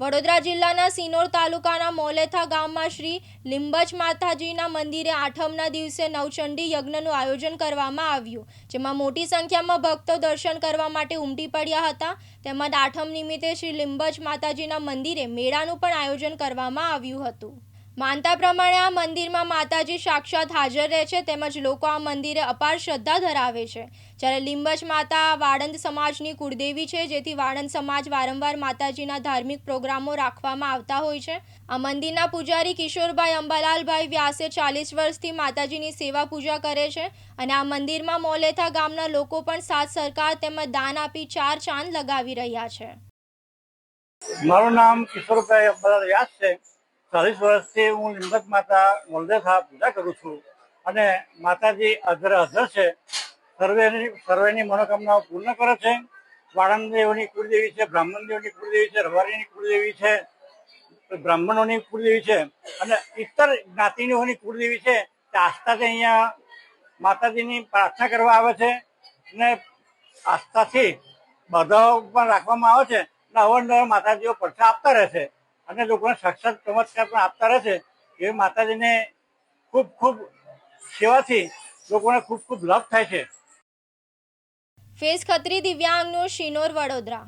વડોદરા જિલ્લાના સિનોર તાલુકાના મોલેથા ગામમાં શ્રી લિંબજ માતાજીના મંદિરે આઠમના દિવસે નવચંડી યજ્ઞનું આયોજન કરવામાં આવ્યું, જેમાં મોટી સંખ્યામાં ભક્તો દર્શન કરવા માટે ઉમટી પડ્યા હતા. તેમજ આઠમ નિમિત્તે શ્રી લિંબજ માતાજીના મંદિરે મેળાનું પણ આયોજન કરવામાં આવ્યું હતું. માનતા પ્રમાણે આ મંદિરમાં માતાજી સાક્ષાત હાજર રહે છે તેમજ લોકો આ મંદિરે અપાર શ્રદ્ધા ધરાવે છે. જ્યારે લીંબચ માતા વાળંદ સમાજની કુળદેવી છે, જેથી વાળંદ સમાજ વારંવાર માતાજીના ધાર્મિક પ્રોગ્રામો રાખવામાં આવતા હોય છે. આ મંદિરના પૂજારી કિશોરભાઈ અંબાલાલભાઈ વ્યાસે ચાલીસ વર્ષથી માતાજીની સેવા પૂજા કરે છે અને આ મંદિરમાં મોલેથા ગામના લોકો પણ સાથ સરકાર તેમજ દાન આપી ચાર ચાંદ લગાવી રહ્યા છે. મારું નામ કિશોરભાઈ અંબાલાલ વ્યાસ છે. ચાલીસ વર્ષથી હું લીંબત માતા વલદેખા પૂજા કરું છું. અને માતાજી અધર અધર છે. સર્વેની સર્વેની મનોકામનાઓ પૂર્ણ કરે છે. વાળંદ દેવની કુળદેવી છે બ્રાહ્મણ દેવની કુળદેવી છે, રવારીની કુળદેવી છે, બ્રાહ્મણોની કુળદેવી છે અને ઇતર જ્ઞાતિનીઓની કુળદેવી છે. તે આસ્થાથી અહીંયા માતાજીની પ્રાર્થના કરવા આવે છે અને આસ્થાથી બધાઓ પણ રાખવામાં આવે છે. અને અવારનવાર માતાજીઓ પડછા આપતા રહે છે. અને લોકોને સાક્ષાત ચમત્કાર પણ આપતા રહે છે. એ માતાજીને ખૂબ ખૂબ સેવાથી લોકોને ખૂબ ખૂબ લાભ થાય છે. ફેસ ખત્રી દિવ્યાંગનો શિનોર વડોદરા.